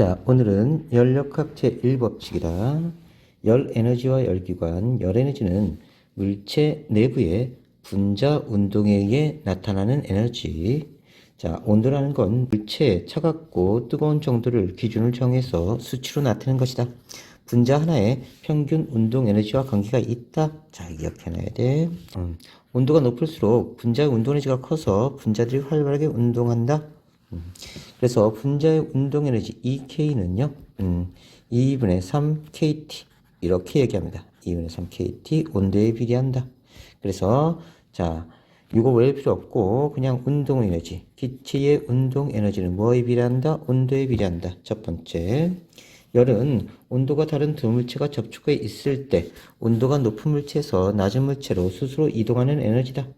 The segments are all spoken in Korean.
자, 오늘은 열역학 제1법칙이다. 열 에너지와 열기관, 열 에너지는 물체 내부의 분자 운동에 의해 나타나는 에너지. 자, 온도라는 건 물체의 차갑고 뜨거운 정도를 기준을 정해서 수치로 나타내는 것이다. 분자 하나에 평균 운동 에너지와 관계가 있다. 자, 기억해놔야 돼. 음, 온도가 높을수록 분자의 운동 에너지가 커서 분자들이 활발하게 운동한다. 음, 그래서 분자의 운동 에너지 EK는요, 음, 2분의 3KT 이렇게 얘기합니다. 2분의 3KT 온도에 비례한다. 그래서 자, 이거 외울 필요 없고 그냥 운동 에너지, 기체의 운동 에너지는 뭐에 비례한다? 온도에 비례한다. 첫 번째. 열은 온도가 다른 두 물체가 접촉해 있을 때 온도가 높은 물체에서 낮은 물체로 스스로 이동하는 에너지다.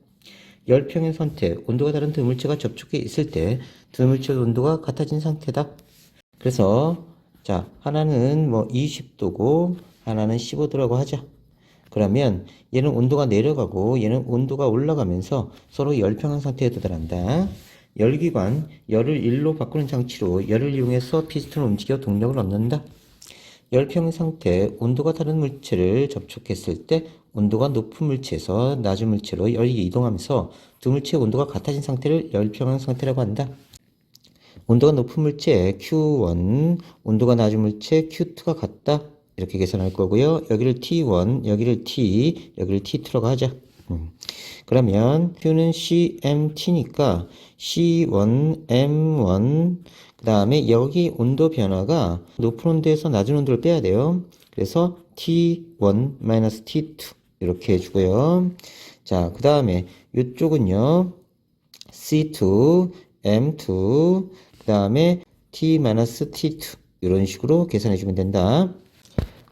열평행 상태, 온도가 다른 두 물체가 접촉해 있을 때 두 물체의 온도가 같아진 상태다. 그래서 자 하나는 뭐 20도고 하나는 15도라고 하자. 그러면 얘는 온도가 내려가고 얘는 온도가 올라가면서 서로 열평행 상태에 도달한다. 열기관, 열을 일로 바꾸는 장치로 열을 이용해서 피스톤을 움직여 동력을 얻는다. 열평행 상태, 온도가 다른 물체를 접촉했을 때 온도가 높은 물체에서 낮은 물체로 열이 이동하면서 두 물체의 온도가 같아진 상태를 열평행 상태라고 한다. 온도가 높은 물체 Q1, 온도가 낮은 물체 Q2가 같다. 이렇게 계산할 거고요. 여기를 T1, 여기를 T, 여기를 T2라고 하자. 음. 그러면 Q는 CMT니까 C1, M1, 그 다음에 여기 온도 변화가 높은 온도에서 낮은 온도를 빼야 돼요. 그래서 T1 T2 이렇게 해주고요. 자, 그 다음에 이쪽은요. C2, M2, 그 다음에 T-T2 이런 식으로 계산해 주면 된다.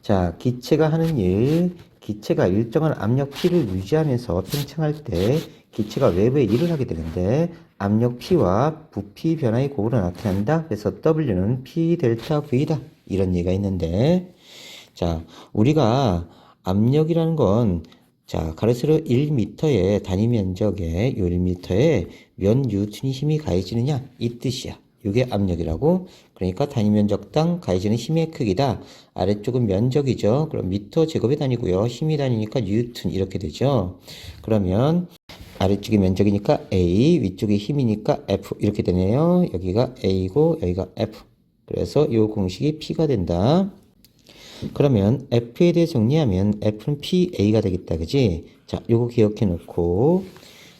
자, 기체가 하는 일, 기체가 일정한 압력 P를 유지하면서 팽창할 때 기체가 외부에 일을 하게 되는데 압력 P와 부피 변화의 곱으로 나타난다. 그래서 W는 P 델타 V다. 이런 얘기가 있는데 자, 우리가 압력이라는 건 자, 가로세로 1m의 단위 면적에 요 1m에 몇 뉴턴이 힘이 가해지느냐 이 뜻이야. 이게 압력이라고. 그러니까 단위 면적당 가해지는 힘의 크기다. 아래쪽은 면적이죠. 그럼 미터 제곱의 단위고요. 힘이 단위니까 뉴턴 이렇게 되죠. 그러면 아래쪽이 면적이니까 A, 위쪽이 힘이니까 F 이렇게 되네요. 여기가 A고 여기가 F. 그래서 이 공식이 P가 된다. 그러면 F에 대해 정리하면 F는 PA가 되겠다. 그지? 자, 요거 기억해 놓고.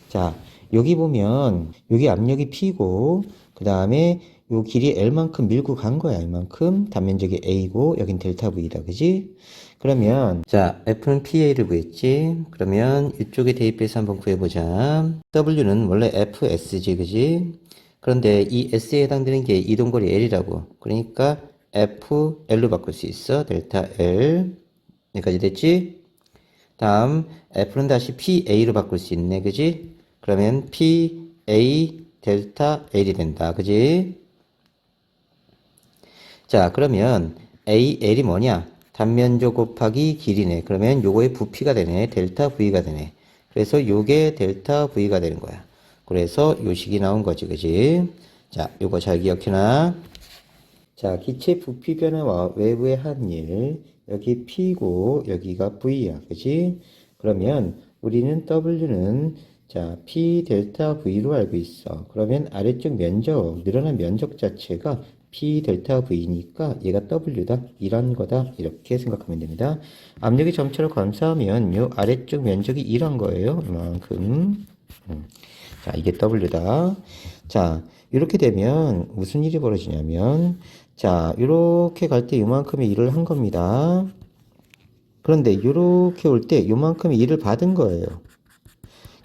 자, 여기 보면 여기 압력이 P고 그 다음에 요 길이 L만큼 밀고 간 거야. 이만큼 단면적이 A고 여긴 델타 V다. 그지? 그러면 자, F는 PA를 구했지? 그러면 이쪽에 대입해서 한번 구해보자. W는 원래 FS지. 그지? 그런데 이 S에 해당되는 게 이동거리 L이라고. 그러니까 F, L로 바꿀 수 있어. 델타 L. 여기까지 됐지? 다음, F는 다시 PA로 바꿀 수 있네. 그지? 그러면 PA 델타 L이 된다. 그지? 자, 그러면 AL이 뭐냐? 단면적 곱하기 길이네. 그러면 요거의 부피가 되네. 델타 V가 되네. 그래서 요게 델타 V가 되는 거야. 그래서 요 식이 나온 거지. 그지? 자, 요거 잘 기억해놔. 자, 기체 부피 변화와 외부의 한 일. 여기 P고 여기가 V야. 그지? 그러면 우리는 W는 자, P 델타 V로 알고 있어. 그러면 아래쪽 면적, 늘어난 면적 자체가 P 델타 V니까 얘가 W다. 이런 거다. 이렇게 생각하면 됩니다. 압력이 점차로 감소하면 요 아래쪽 면적이 이런 거예요. 이만큼. 음. 자, 이게 W다. 자, 이렇게 되면 무슨 일이 벌어지냐면 자, 이렇게 갈 때 이만큼의 일을 한 겁니다. 그런데 이렇게 올 때 이만큼의 일을 받은 거예요.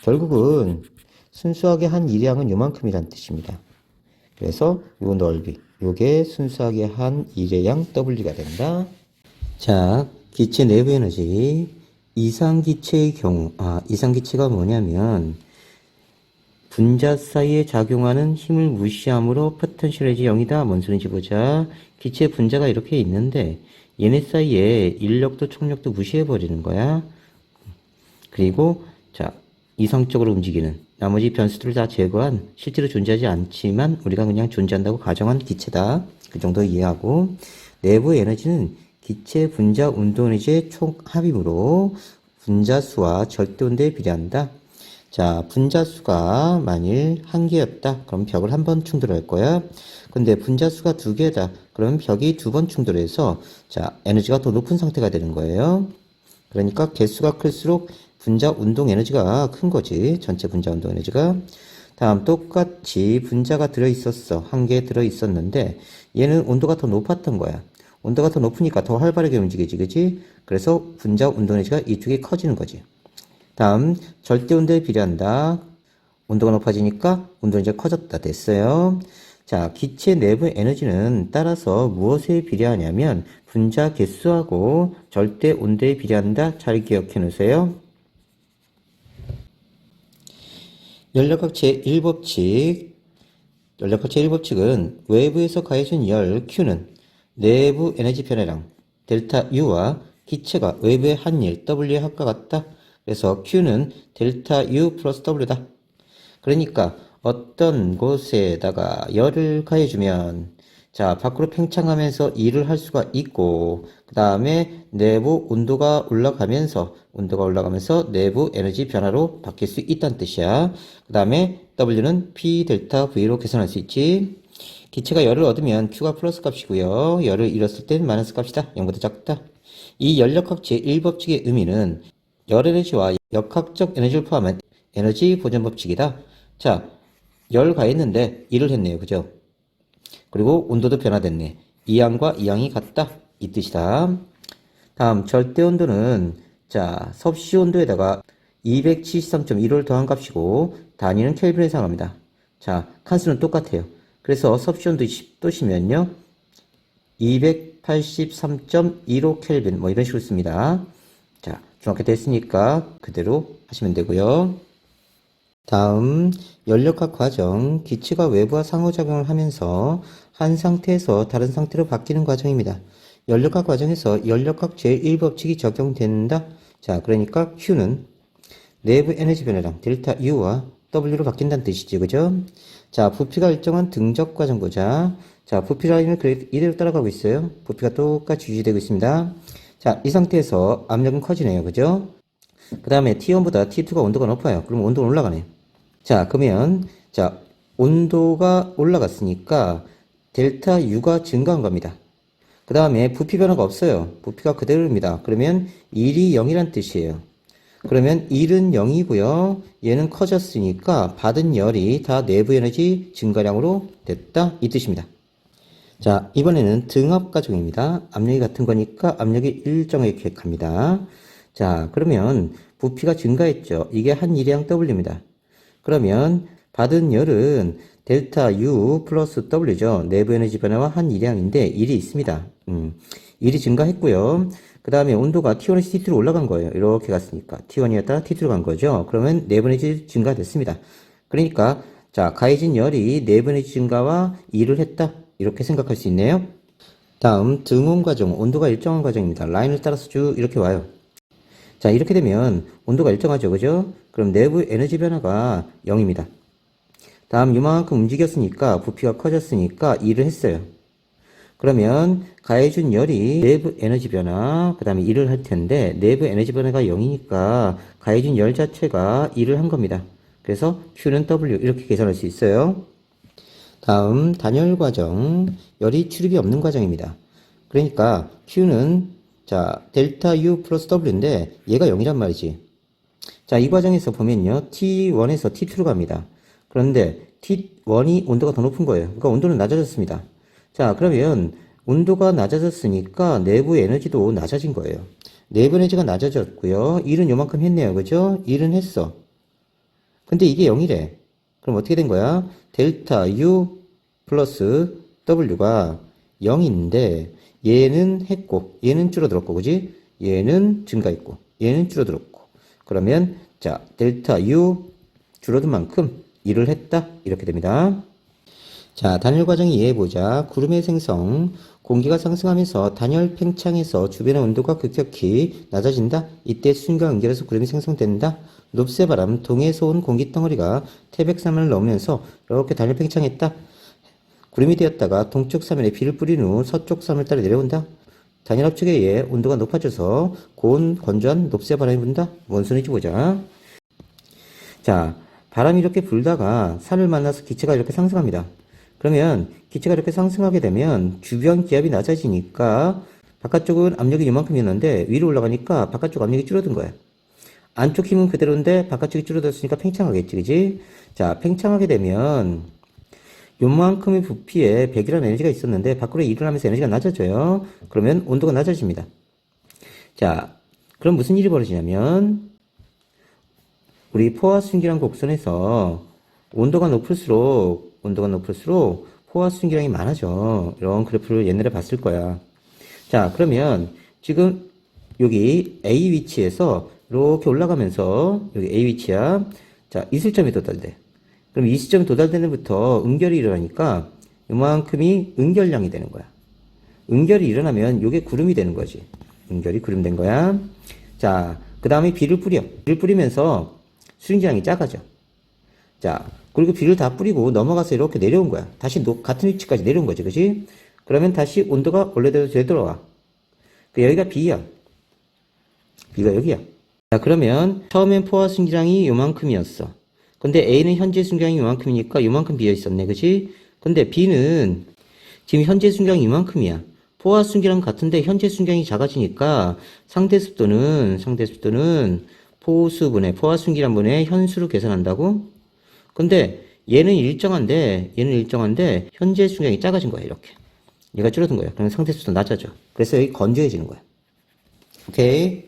결국은 순수하게 한 일량은 요만큼이란 뜻입니다. 그래서 요 넓이, 요게 순수하게 한 일의 양 W가 된다. 자, 기체 내부 에너지. 이상 기체의 경우, 아, 이상 기체가 뭐냐면, 분자 사이에 작용하는 힘을 무시함으로 포텐셜 에지 0이다. 뭔 소리인지 보자. 기체 분자가 이렇게 있는데, 얘네 사이에 인력도 총력도 무시해버리는 거야. 그리고, 자, 이성적으로 움직이는 나머지 변수들을 다 제거한 실제로 존재하지 않지만 우리가 그냥 존재한다고 가정한 기체다. 그 정도 이해하고 내부 에너지는 기체 분자 운동 에너지의 총 합이므로 분자 수와 절대 온도에 비례한다. 자, 분자 수가 만일 한 개였다. 그럼 벽을 한 번 충돌할 거야. 근데 분자 수가 두 개다. 그럼 벽이 두 번 충돌해서 자, 에너지가 더 높은 상태가 되는 거예요. 그러니까 개수가 클수록 분자 운동 에너지가 큰 거지. 전체 분자 운동 에너지가. 다음 똑같이 분자가 들어 있었어. 한 개 들어 있었는데 얘는 온도가 더 높았던 거야. 온도가 더 높으니까 더 활발하게 움직이지, 그지? 그래서 분자 운동 에너지가 이쪽이 커지는 거지. 다음 절대 온도에 비례한다. 온도가 높아지니까 온도 이제 커졌다 됐어요. 자, 기체 내부 에너지는 따라서 무엇에 비례하냐면 분자 개수하고 절대 온도에 비례한다. 잘 기억해 놓으세요. 연력학체 1법칙 연력학체 1법칙은 외부에서 가해진 열 Q는 내부 에너지 변화량 델타 U와 기체가 외부의 한 일 W의 합과 같다. 그래서 Q는 델타 U 플러스 W다. 그러니까 어떤 곳에다가 열을 가해주면 자 밖으로 팽창하면서 일을 할 수가 있고 그 다음에 내부 온도가 올라가면서 온도가 올라가면서 내부 에너지 변화로 바뀔 수 있다는 뜻이야. 그 다음에 W는 P 델타 V로 계산할 수 있지. 기체가 열을 얻으면 Q가 플러스 값이고요. 열을 잃었을 땐 마이너스 값이다. 0보다 작다. 이 연력학체 1법칙의 의미는 열 에너지와 역학적 에너지를 포함한 에너지 보존 법칙이다. 자, 열 가했는데 일을 했네요. 그죠? 그리고 온도도 변화됐네. 이항과 이항이 같다. 이 뜻이다. 다음 절대 온도는 자, 섭씨 온도에다가 273.15를 더한 값이고 단위는 켈빈에 해당합니다. 자, 칸수는 똑같아요. 그래서 섭씨 온도 10도시면요. 283.15 켈빈 뭐 이런 식으로 씁니다. 자, 중학교 됐으니까 그대로 하시면 되고요. 다음 연력학 과정 기체가 외부와 상호작용을 하면서 한 상태에서 다른 상태로 바뀌는 과정입니다. 연력학 과정에서 연력학 제1법칙이 적용된다. 자, 그러니까 Q는 내부 에너지 변화량 델타 U와 W로 바뀐다는 뜻이지, 그죠? 자, 부피가 일정한 등적 과 정 보자. 자, 부피 라인을 이대로 따라가고 있어요. 부피가 똑같이 유지되고 있습니다. 자, 이 상태에서 압력은 커지네요, 그죠? 그 다음에 T1보다 T2가 온도가 높아요. 그럼 온도는 올라가네요. 자, 그러면, 자, 온도가 올라갔으니까 델타 U가 증가한 겁니다. 그 다음에 부피 변화가 없어요. 부피가 그대로입니다. 그러면 1이 0이란 뜻이에요. 그러면 1은 0이고요. 얘는 커졌으니까 받은 열이 다 내부 에너지 증가량으로 됐다. 이 뜻입니다. 자, 이번에는 등압 과정입니다. 압력이 같은 거니까 압력이 일정하게 기획합니다. 자, 그러면 부피가 증가했죠. 이게 한 일량 W입니다. 그러면 받은 열은 델타 U 플러스 W죠. 내부 에너지 변화와 한 일량인데 일이 있습니다. 음, 일이 증가했고요. 그 다음에 온도가 T1에서 T2로 올라간 거예요. 이렇게 갔으니까. T1이었다가 T2로 간 거죠. 그러면 내부 에너지 증가됐습니다. 그러니까 자 가해진 열이 내부 에너지 증가와 일을 했다. 이렇게 생각할 수 있네요. 다음 등온 과정, 온도가 일정한 과정입니다. 라인을 따라서 쭉 이렇게 와요. 자, 이렇게 되면 온도가 일정하죠. 그죠? 그럼 내부 에너지 변화가 0입니다. 다음 이만큼 움직였으니까 부피가 커졌으니까 일을 했어요. 그러면 가해준 열이 내부 에너지 변화, 그 다음에 일을 할 텐데 내부 에너지 변화가 0이니까 가해준 열 자체가 일을 한 겁니다. 그래서 Q는 W 이렇게 계산할 수 있어요. 다음 단열 과정, 열이 출입이 없는 과정입니다. 그러니까 Q는 자 델타 U 플러스 W인데 얘가 0이란 말이지. 자, 이 과정에서 보면요. T1에서 T2로 갑니다. 그런데 T1이 온도가 더 높은 거예요. 그러니까 온도는 낮아졌습니다. 자, 그러면 온도가 낮아졌으니까 내부 에너지도 낮아진 거예요. 내부 에너지가 낮아졌고요. 일은 요만큼 했네요. 그죠? 일은 했어. 근데 이게 0이래. 그럼 어떻게 된 거야? 델타 U 플러스 W가 0인데 얘는 했고 얘는 줄어들었고 그지? 얘는 증가했고 얘는 줄어들었고 그러면 자 델타 U 줄어든 만큼 일을 했다 이렇게 됩니다. 자 단열 과정 이해해보자. 구름의 생성 공기가 상승하면서 단열 팽창에서 주변의 온도가 급격히 낮아진다. 이때 수증과 연결해서 구름이 생성된다. 높새 바람 동해에서 온 공기 덩어리가 태백산을 넘으면서 이렇게 단열 팽창했다. 구름이 되었다가 동쪽 사면에 비를 뿌린 후 서쪽 사면을 따라 내려온다. 단열 압축에 의해 온도가 높아져서 고온 건조한 높새 바람이 분다. 뭔 소리인지 보자. 자, 바람이 이렇게 불다가 산을 만나서 기체가 이렇게 상승합니다. 그러면 기체가 이렇게 상승하게 되면 주변 기압이 낮아지니까 바깥쪽은 압력이 이만큼이었는데 위로 올라가니까 바깥쪽 압력이 줄어든 거야. 안쪽 힘은 그대로인데 바깥쪽이 줄어들었으니까 팽창하겠지, 그지? 자, 팽창하게 되면 요만큼의 부피에 100이라는 에너지가 있었는데 밖으로 일을 하면서 에너지가 낮아져요. 그러면 온도가 낮아집니다. 자, 그럼 무슨 일이 벌어지냐면 우리 포화순기랑 곡선에서 온도가 높을수록 온도가 높을수록 포화순기량이 많아져. 이런 그래프를 옛날에 봤을 거야. 자, 그러면 지금 여기 A 위치에서 이렇게 올라가면서 여기 A 위치야. 자, 이슬점이 도달돼. 그럼 이 시점이 도달되는 데부터 응결이 일어나니까 이만큼이 응결량이 되는 거야. 응결이 일어나면 이게 구름이 되는 거지. 응결이 구름 된 거야. 자, 그 다음에 비를 뿌려. 비를 뿌리면서 수증기량이 작아져. 자, 그리고 비를 다 뿌리고 넘어가서 이렇게 내려온 거야. 다시 노- 같은 위치까지 내려온 거지, 그지? 그러면 다시 온도가 원래대로 되돌아와. 그 여기가 B야. B가 여기야. 자, 그러면 처음엔 포화 순기량이 요만큼이었어. 근데 A는 현재 순기량이 요만큼이니까 요만큼 비어 있었네, 그지? 근데 B는 지금 현재 순기량이 이만큼이야. 포화 순기랑 같은데 현재 순기량이 작아지니까 상대 습도는 상대 습도는 포수분의 포화 순기량분의 현수로 계산한다고? 근데 얘는 일정한데 얘는 일정한데 현재 순기량이 작아진 거야 이렇게. 얘가 줄어든 거야. 그러면 상대 습도 낮아져. 그래서 여기 건조해지는 거야. 오케이.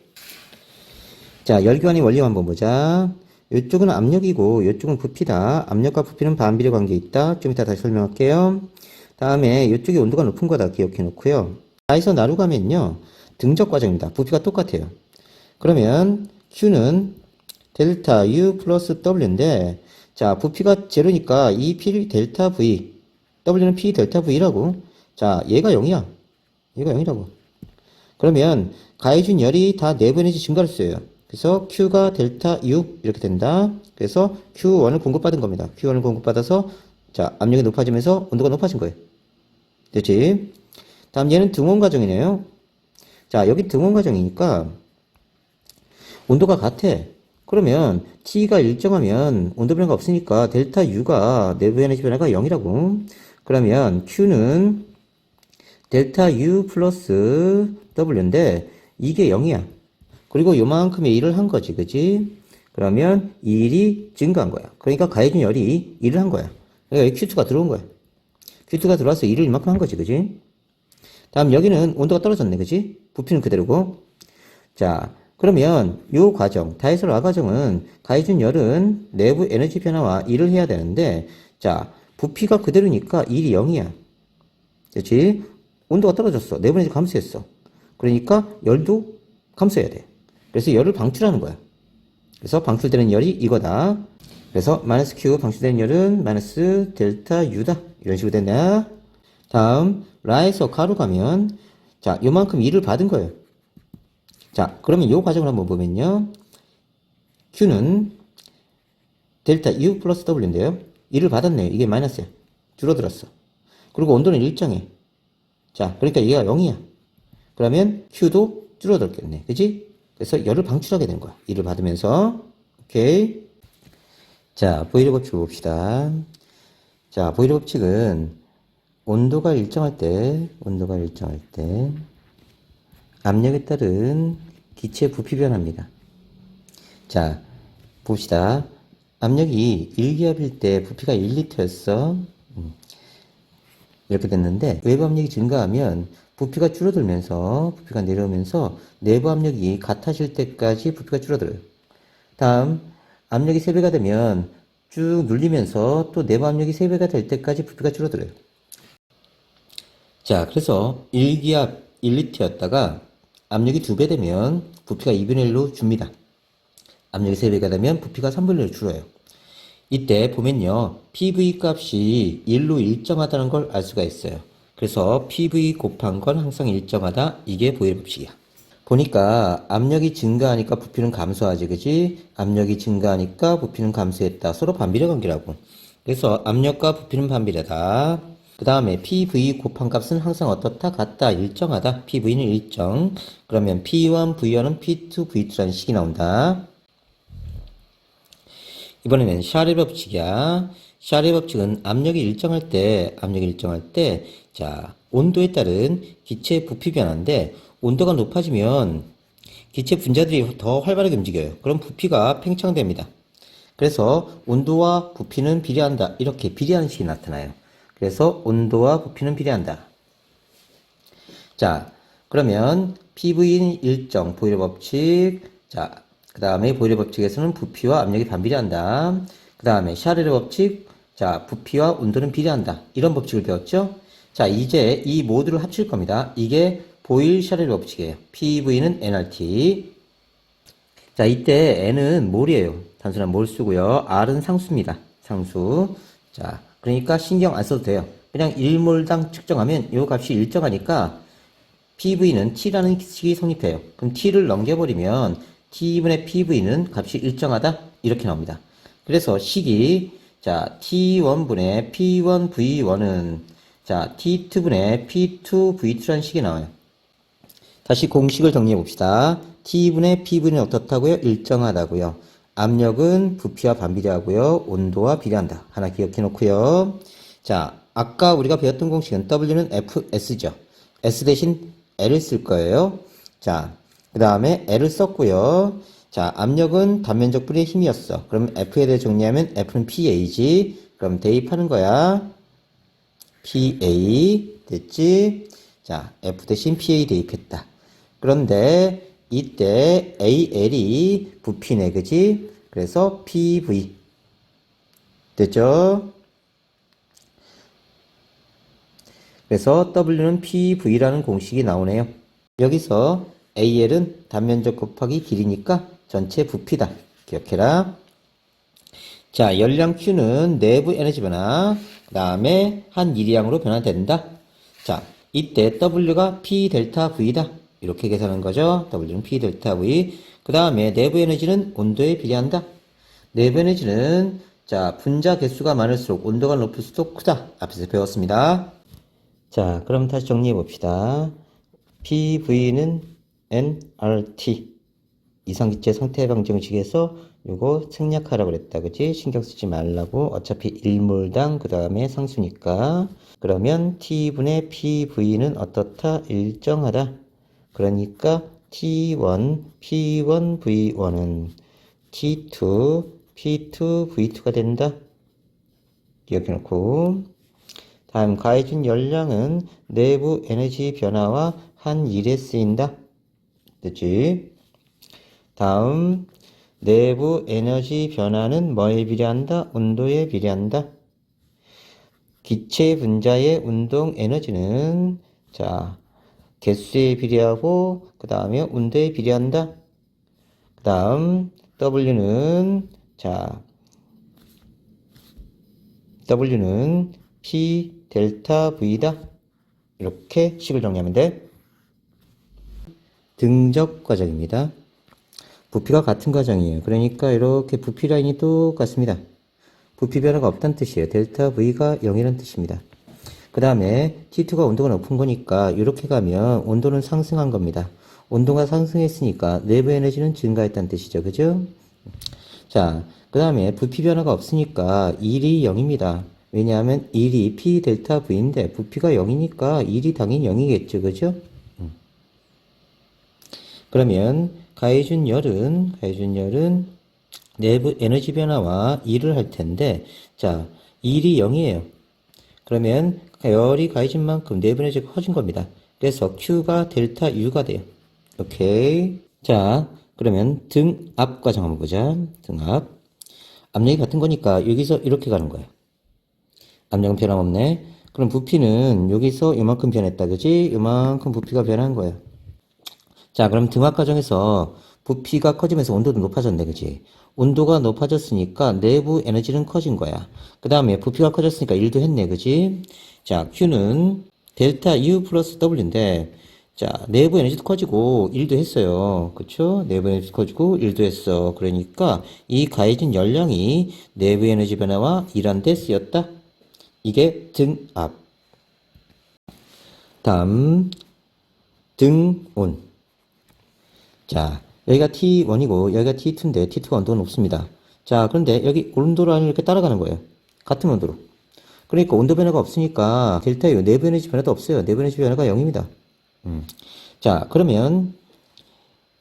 자, 열교환의 원리 한번 보자. 이쪽은 압력이고 이쪽은 부피다. 압력과 부피는 반비례 관계에 있다. 좀 이따 다시 설명할게요. 다음에 이쪽이 온도가 높은 거다 기억해 놓고요. 다에서 나루 가면요. 등적 과정입니다. 부피가 똑같아요. 그러면 Q는 델타 U 플러스 W인데 자, 부피가 제로니까 이 P 델타 V W는 P 델타 V라고. 자, 얘가 0이야. 얘가 0이라고. 그러면 가해준 열이 다 내부 에너지 증가를 써요. 그래서 Q가 델타 U 이렇게 된다. 그래서 Q1을 공급받은 겁니다. Q1을 공급받아서 자 압력이 높아지면서 온도가 높아진 거예요. 됐지? 다음 얘는 등원 과정이네요. 자 여기 등원 과정이니까 온도가 같아. 그러면 T가 일정하면 온도 변화가 없으니까 델타 U가 내부 에너지 변화가 0이라고. 그러면 Q는 델타 U 플러스 W인데 이게 0이야. 그리고 요만큼의 일을 한 거지, 그지? 그러면 이 일이 증가한 거야. 그러니까 가해준 열이 일을 한 거야. 그러니까 여기 Q2가 들어온 거야. Q2가 들어와서 일을 이만큼 한 거지, 그지? 다음 여기는 온도가 떨어졌네, 그지? 부피는 그대로고. 자, 그러면 요 과정, 다이솔 아 과정은 가해준 열은 내부 에너지 변화와 일을 해야 되는데, 자, 부피가 그대로니까 일이 0이야. 그렇지? 온도가 떨어졌어. 내부 에너지 감소했어. 그러니까 열도 감소해야 돼. 그래서 열을 방출하는 거야. 그래서 방출되는 열이 이거다. 그래서 마이너스 Q 방출되는 열은 마이너스 델타 U다. 이런 식으로 됐네. 다음 라에서 가로 가면 자 요만큼 일을 받은 거예요. 자 그러면 요 과정을 한번 보면요. Q는 델타 U 플러스 W인데요. 일을 받았네요. 이게 마이너스야. 줄어들었어. 그리고 온도는 일정해. 자 그러니까 얘가 0이야. 그러면 Q도 줄어들겠네. 그지? 그래서 열을 방출하게 되는 거야. 일을 받으면서. 오케이. 자, 보이려 법칙을 봅시다. 자, 보이려 법칙은 온도가 일정할 때, 온도가 일정할 때, 압력에 따른 기체 부피 변화입니다. 자, 봅시다. 압력이 1기압일 때 부피가 1리터였어. 이렇게 됐는데 외부 압력이 증가하면 부피가 줄어들면서 부피가 내려오면서 내부 압력이 같아질 때까지 부피가 줄어들어요. 다음 압력이 3배가 되면 쭉 눌리면서 또 내부 압력이 3배가 될 때까지 부피가 줄어들어요. 자, 그래서 1기압 1리터였다가 압력이 2배 되면 부피가 2분의 1로 줍니다. 압력이 3배가 되면 부피가 3분의 1로 줄어요. 이때 보면요. PV 값이 1로 일정하다는 걸 알 수가 있어요. 그래서 PV 곱한 건 항상 일정하다. 이게 보일 법칙이야. 보니까 압력이 증가하니까 부피는 감소하지, 그지? 압력이 증가하니까 부피는 감소했다. 서로 반비례 관계라고. 그래서 압력과 부피는 반비례다. 그 다음에 PV 곱한 값은 항상 어떻다? 같다. 일정하다. PV는 일정. 그러면 P1, V1은 P2, V2라는 식이 나온다. 이번에는 샤르 법칙이야. 샤르 법칙은 압력이 일정할 때, 압력이 일정할 때, 자, 온도에 따른 기체 부피 변화인데, 온도가 높아지면 기체 분자들이 더 활발하게 움직여요. 그럼 부피가 팽창됩니다. 그래서 온도와 부피는 비례한다. 이렇게 비례하는 식이 나타나요. 그래서 온도와 부피는 비례한다. 자, 그러면 PV는 일정, 보일러 법칙. 자, 그 다음에 보일러 법칙에서는 부피와 압력이 반비례한다. 그 다음에 샤르르 법칙. 자, 부피와 온도는 비례한다. 이런 법칙을 배웠죠? 자, 이제 이 모두를 합칠 겁니다. 이게 보일 샤르르 법칙이에요. PV는 nRT. 자, 이때 n은 몰이에요. 단순한 몰 쓰고요. r은 상수입니다. 상수. 자, 그러니까 신경 안 써도 돼요. 그냥 1몰당 측정하면 이 값이 일정하니까 PV는 T라는 식이 성립해요. 그럼 T를 넘겨버리면 T분의 PV는 값이 일정하다? 이렇게 나옵니다. 그래서 식이 자 T1분의 P1V1은 자 T2분의 P2V2라는 식이 나와요. 다시 공식을 정리해 봅시다. T분의 P분이 어떻다고요? 일정하다고요. 압력은 부피와 반비례하고요. 온도와 비례한다. 하나 기억해 놓고요. 자, 아까 우리가 배웠던 공식은 W는 FS죠. S 대신 L을 쓸 거예요. 자, 그 다음에 L을 썼고요. 자, 압력은 단면적 분의 힘이었어. 그럼 F에 대해 정리하면 F는 PA지. 그럼 대입하는 거야. PA 됐지? 자, F 대신 PA 대입했다. 그런데 이때 AL이 부피네, 그지? 그래서 PV. 됐죠? 그래서 W는 PV라는 공식이 나오네요. 여기서 AL은 단면적 곱하기 길이니까 전체 부피다. 기억해라. 자, 열량 Q는 내부 에너지 변화, 그 다음에 한 일량으로 변화된다. 자, 이때 W가 P 델타 V다. 이렇게 계산하는 거죠. W는 P 델타 V. 그 다음에 내부 에너지는 온도에 비례한다. 내부 에너지는 자, 분자 개수가 많을수록 온도가 높을수록 크다. 앞에서 배웠습니다. 자, 그럼 다시 정리해 봅시다. PV는 nRT. 이상기체 상태 방정식에서 요거 생략하라고 그랬다. 그지? 신경 쓰지 말라고. 어차피 1몰당 그 다음에 상수니까. 그러면 T분의 PV는 어떻다? 일정하다. 그러니까 T1, P1, V1은 T2, P2, V2가 된다. 기억해 놓고. 다음 가해준 열량은 내부 에너지 변화와 한 일에 쓰인다. 됐지? 다음 내부 에너지 변화는 뭐에 비례한다? 온도에 비례한다. 기체 분자의 운동 에너지는 자 개수에 비례하고 그 다음에 온도에 비례한다. 그 다음 W는 자 W는 P 델타 V다. 이렇게 식을 정리하면 돼. 등적 과정입니다. 부피가 같은 과정이에요. 그러니까 이렇게 부피 라인이 똑같습니다. 부피 변화가 없다는 뜻이에요. 델타 V가 0이라는 뜻입니다. 그 다음에 T2가 온도가 높은 거니까 이렇게 가면 온도는 상승한 겁니다. 온도가 상승했으니까 내부 에너지는 증가했다는 뜻이죠. 그죠? 자, 그 다음에 부피 변화가 없으니까 1이 0입니다. 왜냐하면 1이 P 델타 V인데 부피가 0이니까 1이 당연히 0이겠죠. 그죠? 음. 그러면 가해준 열은 가해준 열은 내부 에너지 변화와 1을 할 텐데 자 1이 0이에요. 그러면 열이 가해진 만큼 내부 에너지가 커진 겁니다. 그래서 Q가 델타 U가 돼요. 오케이. 자 그러면 등압 과정 한번 보자. 등압. 압력이 같은 거니까 여기서 이렇게 가는 거예요. 압력은 변함없네. 그럼 부피는 여기서 이만큼 변했다. 그지? 이만큼 부피가 변한 거예요. 자, 그럼 등압 과정에서 부피가 커지면서 온도도 높아졌네. 그지? 온도가 높아졌으니까 내부 에너지는 커진 거야. 그 다음에 부피가 커졌으니까 1도 했네. 그지? 자, Q는 델타 U 플러스 W인데, 자, 내부 에너지도 커지고 1도 했어요. 그쵸? 내부 에너지도 커지고 1도 했어. 그러니까 이 가해진 열량이 내부 에너지 변화와 일한 데 쓰였다. 이게 등압. 다음 등온. 자, 여기가 T1이고 여기가 T2인데 T2가 온도가 높습니다. 자, 그런데 여기 온도라는 이렇게 따라가는 거예요. 같은 온도로. 그러니까 온도 변화가 없으니까 델타 U 내부 에너지 변화도 없어요. 내부 에너지 변화가 0입니다. 음. 자, 그러면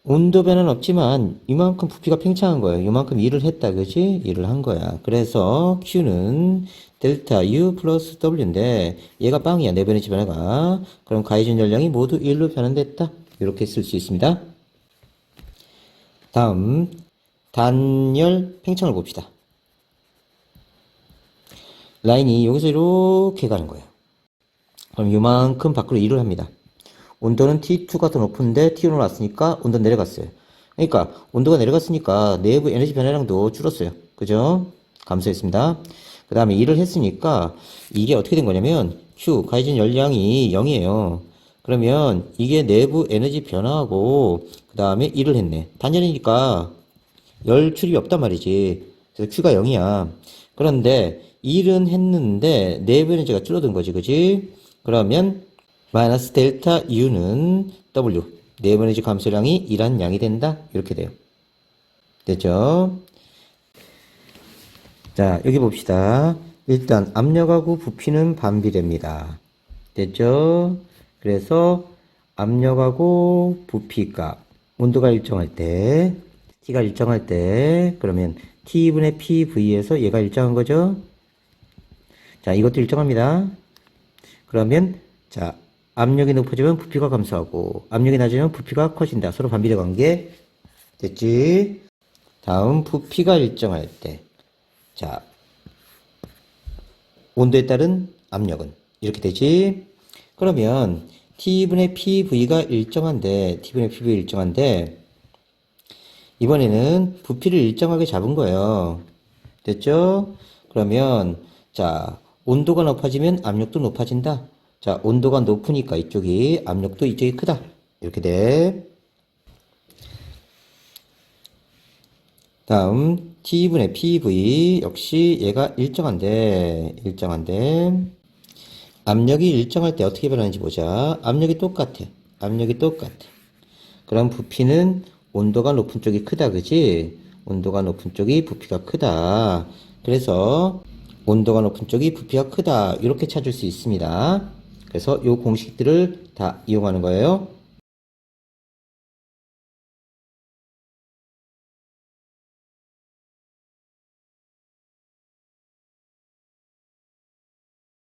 온도 변화는 없지만 이만큼 부피가 팽창한 거예요. 이만큼 일을 했다, 그지? 일을 한 거야. 그래서 Q는 델타 U 플러스 W인데 얘가 빵이야, 내부 에너지 변화가. 그럼 가해진 열량이 모두 1로 변환됐다. 이렇게 쓸 수 있습니다. 다음 단열 팽창을 봅시다. 라인이 여기서 이렇게 가는 거예요. 그럼 이만큼 밖으로 일을 합니다. 온도는 T2가 더 높은데 T1으로 왔으니까 온도 내려갔어요. 그러니까 온도가 내려갔으니까 내부 에너지 변화량도 줄었어요. 그죠? 감소했습니다. 그 다음에 일을 했으니까 이게 어떻게 된 거냐면 Q 가해진 열량이 0이에요. 그러면 이게 내부 에너지 변화하고 그 다음에 일을 했네. 단열이니까 열 출입이 없단 말이지. 그래서 Q가 0이야. 그런데 일은 했는데 내부 에너지가 줄어든 거지, 그지? 그러면 마이너스 델타 U는 W 내부 에너지 감소량이 일한 양이 된다. 이렇게 돼요. 됐죠? 자, 여기 봅시다. 일단 압력하고 부피는 반비례입니다. 됐죠? 그래서 압력하고 부피가 온도가 일정할 때 T가 일정할 때 그러면 T분의 PV에서 얘가 일정한 거죠? 자, 이것도 일정합니다. 그러면 자, 압력이 높아지면 부피가 감소하고 압력이 낮으면 부피가 커진다. 서로 반비례 관계 됐지? 다음 부피가 일정할 때 자, 온도에 따른 압력은 이렇게 되지. 그러면 T분의 PV가 일정한데, T분의 PV 일정한데, 이번에는 부피를 일정하게 잡은 거예요. 됐죠? 그러면, 자, 온도가 높아지면 압력도 높아진다. 자, 온도가 높으니까 이쪽이, 압력도 이쪽이 크다. 이렇게 돼. 다음 T분의 PV 역시 얘가 일정한데 일정한데 압력이 일정할 때 어떻게 변하는지 보자. 압력이 똑같아. 압력이 똑같아. 그럼 부피는 온도가 높은 쪽이 크다, 그지? 온도가 높은 쪽이 부피가 크다. 그래서 온도가 높은 쪽이 부피가 크다. 이렇게 찾을 수 있습니다. 그래서 이 공식들을 다 이용하는 거예요.